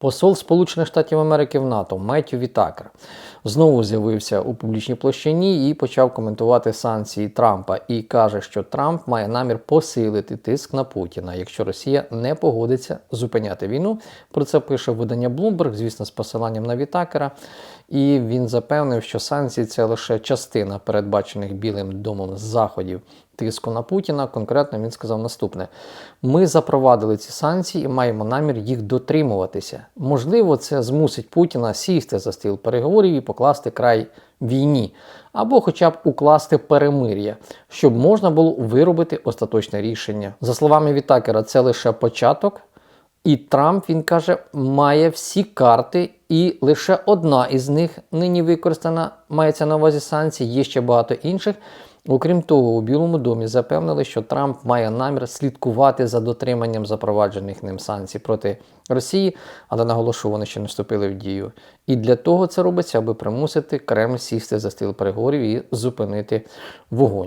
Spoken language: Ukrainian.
Посол Сполучених Штатів Америки в НАТО Меттю Вітакер знову з'явився у публічній площині і почав коментувати санкції Трампа і каже, що Трамп має намір посилити тиск на Путіна, якщо Росія не погодиться зупиняти війну. Про це пише видання Bloomberg, звісно, з посиланням на Вітакера. І він запевнив, що санкції це лише частина передбачених Білим домом заходів тиску на Путіна. Конкретно він сказав наступне: ми запровадили ці санкції і маємо намір їх дотримуватися. Можливо, це змусить Путіна сісти за стіл переговорів і покласти край війні, або хоча б укласти перемир'я, щоб можна було виробити остаточне рішення. За словами Вітакера, це лише початок. І Трамп, він каже, має всі карти, і лише одна із них нині використана, мається на увазі санкції, є ще багато інших. Окрім того, у Білому домі запевнили, що Трамп має намір слідкувати за дотриманням запроваджених ним санкцій проти Росії, але наголошую, вони ще не вступили в дію. І для того це робиться, аби примусити Кремль сісти за стіл переговорів і зупинити вогонь.